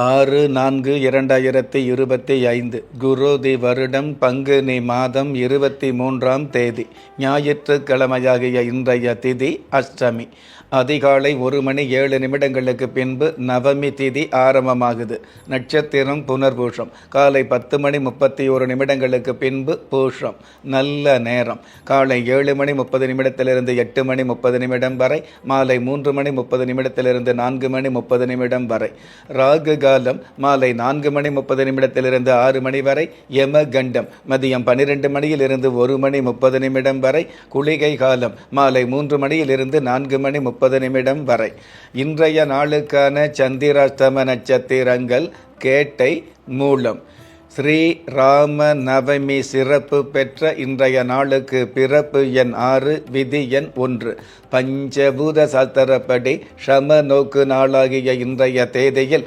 ஆறு நான்கு இரண்டாயிரத்தி இருபத்தி ஐந்து. குருதி வருடம் பங்குனி மாதம் இருபத்தி மூன்றாம் தேதி. ஞாயிற்றுக்கிழமையாகிய இன்றைய திதி அஷ்டமி. அதிகாலை ஒரு மணி ஏழு நிமிடங்களுக்கு பின்பு நவமி திதி ஆரம்பமாகுது. நட்சத்திரம் புனர்பூஷம் காலை பத்து மணி முப்பத்தி ஒரு நிமிடங்களுக்கு பின்பு பூஷம் நல்ல நேரம். காலை ஏழு மணி முப்பது நிமிடத்திலிருந்து எட்டு மணி முப்பது நிமிடம் வரை மாலை மூன்று மணி முப்பது நிமிடத்திலிருந்து நான்கு மணி முப்பது நிமிடம் வரை. ராகு காலம் மாலை நான்கு மணி முப்பது நிமிடத்திலிருந்து ஆறு மணி வரை யம கண்டம் மதியம் பன்னிரெண்டு மணியிலிருந்து ஒரு மணி முப்பது நிமிடம் வரை குளிகை காலம் மாலை மூன்று மணியிலிருந்து நான்கு மணி முப்பது நிமிடம் வரை. இன்றைய நாளுக்கான சந்திராஷ்டம நட்சத்திரங்கள் கேட்டை மூலம். ஸ்ரீ ராம நவமி சிறப்பு பெற்ற இன்றைய நாளுக்கு பிறப்பு எண் ஆறு விதி எண் ஒன்று. பஞ்சபூத சாஸ்திரப்படி ஷம நோக்கு நாளாகிய இன்றைய தேதியில்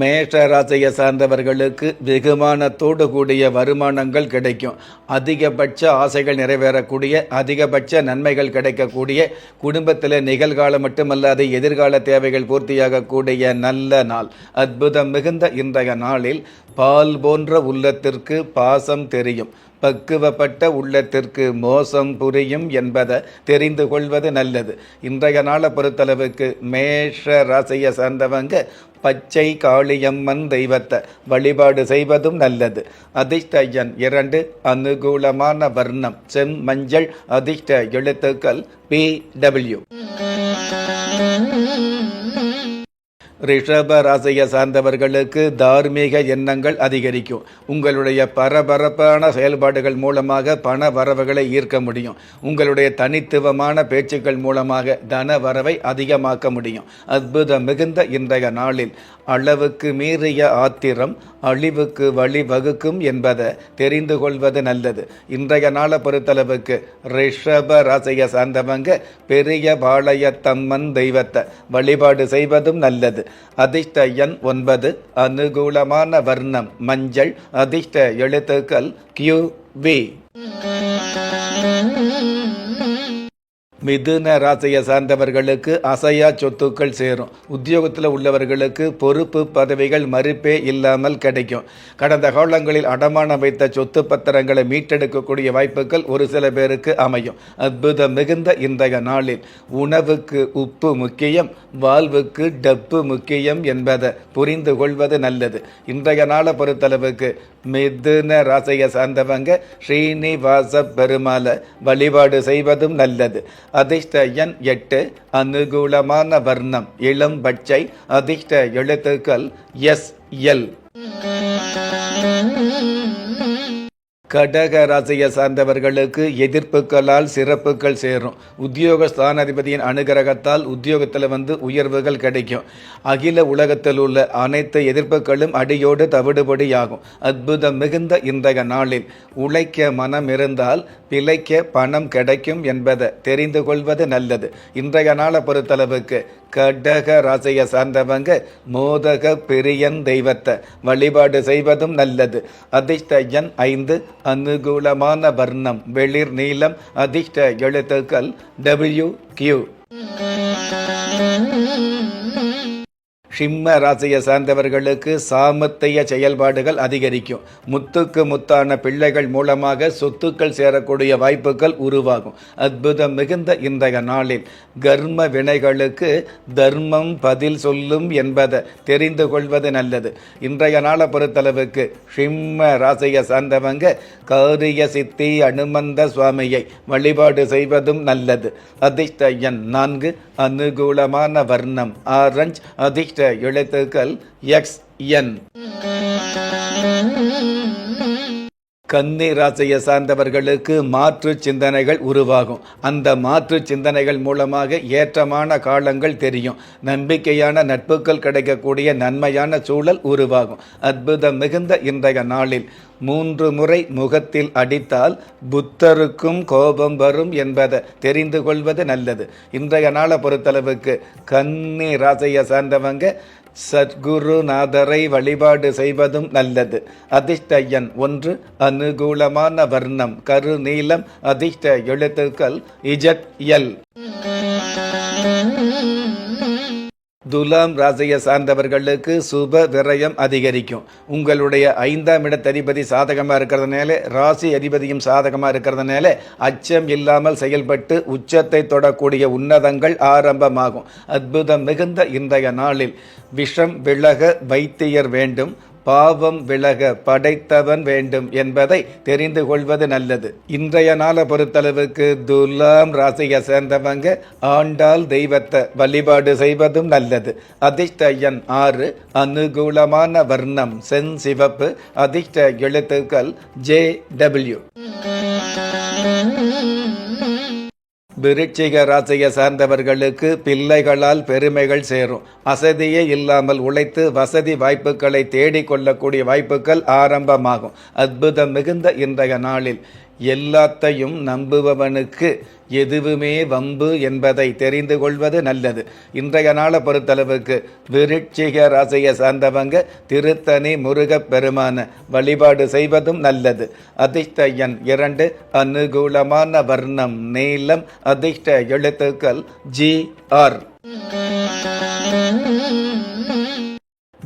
மேஷராசியை சார்ந்தவர்களுக்கு வெகுமானத்தோடு கூடிய வருமானங்கள் கிடைக்கும். அதிகபட்ச ஆசைகள் நிறைவேறக்கூடிய அதிகபட்ச நன்மைகள் கிடைக்கக்கூடிய குடும்பத்தில் நிகழ்காலம் மட்டுமல்லாது எதிர்கால தேவைகள் பூர்த்தியாகக்கூடிய நல்ல நாள். அற்புதம் மிகுந்த இன்றைய நாளில் பால் போன்ற உள்ளத்திற்கு பாசம் தெரியும். பக்குவப்பட்ட உள்ளத்திற்கு மோசம் புரியும் என்பதை தெரிந்து கொள்வது நல்லது. இன்றைய நாளை பொறுத்தளவுக்கு மேஷ ராசியை சார்ந்தவங்க பச்சை காளியம்மன் தெய்வத்தை வழிபாடு செய்வதும் நல்லது. அதிர்ஷ்ட எண் இரண்டு அனுகூலமான வர்ணம். செம் மஞ்சள் அதிர்ஷ்ட எழுத்துக்கள் பி டபிள்யூ. ரிஷப ராசியை சார்ந்தவர்களுக்கு தார்மீக எண்ணங்கள் அதிகரிக்கும். உங்களுடைய பரபரப்பான செயல்பாடுகள் மூலமாக பண வரவுகளை ஈர்க்க முடியும். உங்களுடைய தனித்துவமான பேச்சுக்கள் மூலமாக தன வரவை அதிகமாக்க முடியும். அற்புதம் மிகுந்த இன்றைய நாளில் அளவுக்கு மீறிய ஆத்திரம் அழிவுக்கு வழிவகுக்கும் என்பதை தெரிந்து கொள்வது நல்லது. இன்றைய நாளை பொறுத்தளவுக்கு ரிஷப ராசியை சார்ந்தவங்க பெரிய பாளையத்தம்மன் தெய்வத்தை வழிபாடு செய்வதும் நல்லது. அதிர்ஷ்ட எண் ஒன்பது அனுகூலமான வர்ணம் மஞ்சள் அதிர்ஷ்ட எழுத்துக்கள் கியூ வி மிதுன ராசியை சார்ந்தவர்களுக்கு அசையா சொத்துக்கள் சேரும். உத்தியோகத்தில் உள்ளவர்களுக்கு பொறுப்பு பதவிகள் மறுப்பே இல்லாமல் கிடைக்கும். கடந்த காலங்களில் அடமானம் வைத்த சொத்து பத்திரங்களை மீட்டெடுக்கக்கூடிய வாய்ப்புகள் ஒரு சில பேருக்கு அமையும். அற்புதம் மிகுந்த இன்றைய நாளில் உணவுக்கு உப்பு முக்கியம் வாழ்வுக்கு டப்பு முக்கியம் என்பதை புரிந்து கொள்வது நல்லது. இன்றைய நாளை பொறுத்தளவுக்கு மிதுன ராசியை சார்ந்தவங்க ஸ்ரீனிவாச பெருமாளை வழிபாடு செய்வதும் நல்லது. அதிர்ஷ்ட எண் எட்டு அனுகூலமான வர்ணம் இளம் பச்சை அதிர்ஷ்ட எழுத்துக்கள் எஸ் எல். கடக ராசியை சார்ந்தவர்களுக்கு எதிர்ப்புகளால் சிறப்புகள் சேரும். உத்தியோக ஸ்தானாதிபதியின் அனுகிரகத்தால் உத்தியோகத்தில் வந்து உயர்வுகள் கிடைக்கும். அகில உலகத்தில் உள்ள அனைத்து எதிர்ப்புகளும் அடியோடு தவிடுபடியாகும். அற்புதம் மிகுந்த இன்றைய நாளில் உழைக்க மனம் இருந்தால் பிழைக்க பணம் கிடைக்கும் என்பதை தெரிந்து கொள்வது நல்லது. இன்றைய நாளை பொறுத்தளவுக்கு கடக ராசியை சார்ந்தவங்க மோதக பெரியன் தெய்வத்தை வழிபாடு செய்வதும் நல்லது. அதிர்ஷ்ட எண் ஐந்து அனுகூலமான வர்ணம் வெளிர் நீலம் அதிர்ஷ்ட எழுத்துக்கள் டபிள்யூ கியூ சிம்ம ராசியை சார்ந்தவர்களுக்கு சாமத்தைய செயல்பாடுகள் அதிகரிக்கும். முத்துக்கு முத்தான பிள்ளைகள் மூலமாக சொத்துக்கள் சேரக்கூடிய வாய்ப்புகள் உருவாகும். அற்புதம் மிகுந்த இன்றைய நாளில் கர்ம வினைகளுக்கு தர்மம் பதில் சொல்லும் என்பதை தெரிந்து கொள்வது நல்லது. இன்றைய நாளை பொறுத்தளவுக்கு சிம்ம ராசியை சார்ந்தவங்க காரிய சித்தி அனுமந்த சுவாமியை வழிபாடு செய்வதும் நல்லது. அதிர்ஷ்ட எண் நான்கு அனுகூலமான வர்ணம் ஆரஞ்ச் அதிர்ஷ்ட எழுத்துக்கள் எக்ஸ் என் கன்னி ராசியை சார்ந்தவர்களுக்கு மாற்று சிந்தனைகள் உருவாகும். அந்த மாற்று சிந்தனைகள் மூலமாக ஏற்றமான காலங்கள் தெரியும். நம்பிக்கையான நட்புகள் கிடைக்கக்கூடிய நன்மையான சூழல் உருவாகும். அற்புதம் மிகுந்த இன்றைய நாளில் மூன்று முறை முகத்தில் அடித்தால் புத்தருக்கும் கோபம் வரும் என்பதை தெரிந்து கொள்வது நல்லது. இன்றைய நாளை பொறுத்தளவுக்கு கன்னி ராசியை சார்ந்தவங்க சத்குருநாதரை வழிபாடு செய்வதும் நல்லது. அதிர்ஷ்ட எண் ஒன்று அனுகூலமான வர்ணம் கருநீலம் அதிர்ஷ்ட எழுத்துக்கள் இஜட் எல் துலாம் ராசியை சார்ந்தவர்களுக்கு சுப விரயம் அதிகரிக்கும். உங்களுடைய ஐந்தாம் இடத்ததிபதி சாதகமாக இருக்கிறதுனால ராசி அதிபதியும் சாதகமாக இருக்கிறதுனால அச்சம் இல்லாமல் செயல்பட்டு உச்சத்தை தொடக்கூடிய உன்னதங்கள் ஆரம்பமாகும். அற்புதம் மிகுந்த இன்றைய நாளில் விஷம் விலக வைத்தியர் வேண்டும். பாவம் விலக படைத்தவன் வேண்டும் என்பதை தெரிந்து கொள்வது நல்லது. இன்றைய நாளை பொறுத்தளவுக்கு துலாம் ராசியை சேர்ந்தவங்க ஆண்டாள் தெய்வத்தை வழிபாடு செய்வதும் நல்லது. அதிர்ஷ்டயன் ஆறு அனுகூலமான வர்ணம் சென் சிவப்பு அதிர்ஷ்ட எழுத்துக்கள் ஜே டபிள்யூ. விருட்சிக ராசியை சார்ந்தவர்களுக்கு பிள்ளைகளால் பெருமைகள் சேரும். அசதியே இல்லாமல் உழைத்து வசதி வாய்ப்புகளை தேடிக்கொள்ளக்கூடிய வாய்ப்புகள் ஆரம்பமாகும். அற்புதம் மிகுந்த இன்றைய நாளில். எல்லாத்தையும் நம்புபவனுக்கு எதுவுமே வம்பு என்பதை தெரிந்து கொள்வது நல்லது. இன்றைய நாளை பொறுத்தளவுக்கு விருட்சிக ராசியை சார்ந்தவங்க திருத்தணி முருகப் பெருமான வழிபாடு செய்வதும் நல்லது. அதிர்ஷ்ட எண் இரண்டு அனுகூலமான வர்ணம் நீளம் அதிர்ஷ்ட எழுத்துக்கள் ஜி ஆர்.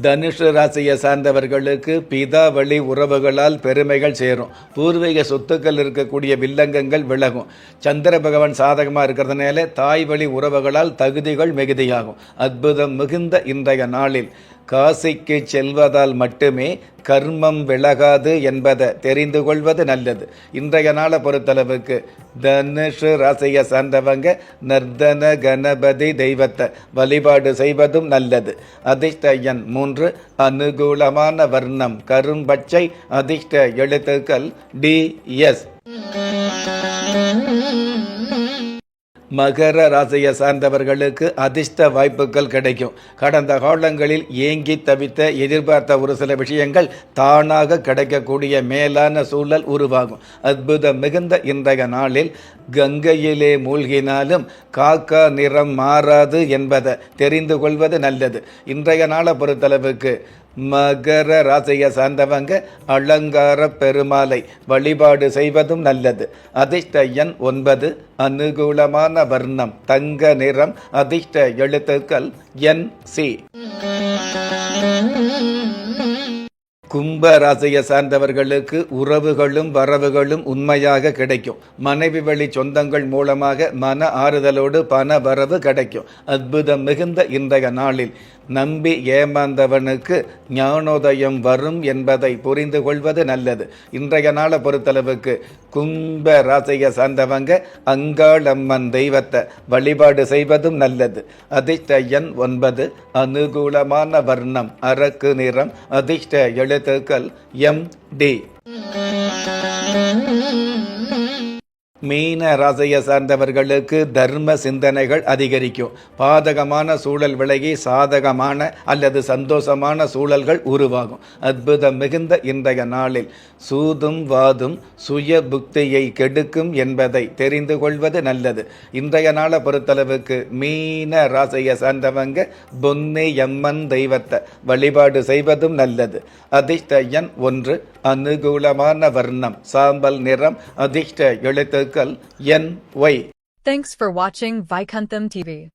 தனுஷ ராசியை சார்ந்தவர்களுக்கு பிதா வழி உறவுகளால் பெருமைகள் சேரும். பூர்வீக சொத்துக்கள் இருக்கக்கூடிய வில்லங்கங்கள் விலகும். சந்திர பகவான் சாதகமாக இருக்கிறதுனால தாய் வழி உறவுகளால் தகுதிகள் மிகுதியாகும். அற்புதம் மிகுந்த இன்றைய நாளில். காசிக்கு செல்வதால் மட்டுமே கர்மம் விலகாது என்பதை தெரிந்து கொள்வது நல்லது. இன்றைய நாளை பொறுத்தளவுக்கு தனுஷு ராசியை சார்ந்தவங்க நர்தன கணபதி தெய்வத்தை வழிபாடு செய்வதும் நல்லது. அதிர்ஷ்ட எண் மூன்று அனுகூலமான வர்ணம் கரும்பச்சை அதிர்ஷ்ட எழுத்துக்கள் டி எஸ். மகர ராசியை சார்ந்தவர்களுக்கு அதிர்ஷ்ட வாய்ப்புகள் கிடைக்கும். கடந்த காலங்களில் ஏங்கி தவித்த எதிர்பார்த்த ஒரு சில விஷயங்கள் தானாக கிடைக்கக்கூடிய மேலான சூழல் உருவாகும். அற்புதம் மிகுந்த இன்றைய நாளில் கங்கையிலே மூழ்கினாலும் காக்கா நிறம் மாறாது என்பதை தெரிந்து கொள்வது நல்லது. இன்றைய நாளை பொறுத்தளவுக்கு மகர ராசியை சார்ந்தவங்க அலங்கார பெருமாளை வழிபாடு செய்வதும் நல்லது. அதிர்ஷ்ட எண் ஒன்பது அனுகூலமான வர்ணம் தங்க நிறம் அதிர்ஷ்ட எழுத்துக்கள் என் சி. கும்ப ராசியை சார்ந்தவர்களுக்கு உறவுகளும் வரவுகளும் உண்மையாக கிடைக்கும். மனைவி வழி சொந்தங்கள் மூலமாக மன ஆறுதலோடு பண வரவு கிடைக்கும். அற்புதம் மிகுந்த இன்றைய நாளில். நம்பி ஏமாந்தவனுக்கு ஞானோதயம் வரும் என்பதை புரிந்து கொள்வது நல்லது. இன்றைய நாளை பொறுத்தளவுக்கு கும்ப ராசியை சார்ந்தவங்க அங்காளம்மன் தெய்வத்தை வழிபாடு செய்வதும் நல்லது. அதிர்ஷ்ட எண் ஒன்பது அனுகூலமான வர்ணம் அரக்கு நிறம் அதிர்ஷ்ட எழுத்துக்கள் எம் டி. மீன ராசியை சார்ந்தவர்களுக்கு தர்ம சிந்தனைகள் அதிகரிக்கும். பாதகமான சூழல் விலகி சாதகமான அல்லது சந்தோஷமான சூழல்கள் உருவாகும். அற்புதம் மிகுந்த இன்றைய நாளில் சூதும் வாதும் சுய புக்தியை கெடுக்கும் என்பதை தெரிந்து கொள்வது நல்லது. இன்றைய நாளை பொறுத்தளவுக்கு மீன ராசியை சார்ந்தவங்க பொன்னி எம்மன் தெய்வத்தை வழிபாடு செய்வதும் நல்லது. அதிர்ஷ்ட எண் ஒன்று அனுகூலமான வர்ணம் சாம்பல் நிறம் அதிர்ஷ்ட எழுத்துக்கள் என் ஒய். தேங்க்ஸ் ஃபார் வாட்சிங் வைகந்தம் டிவி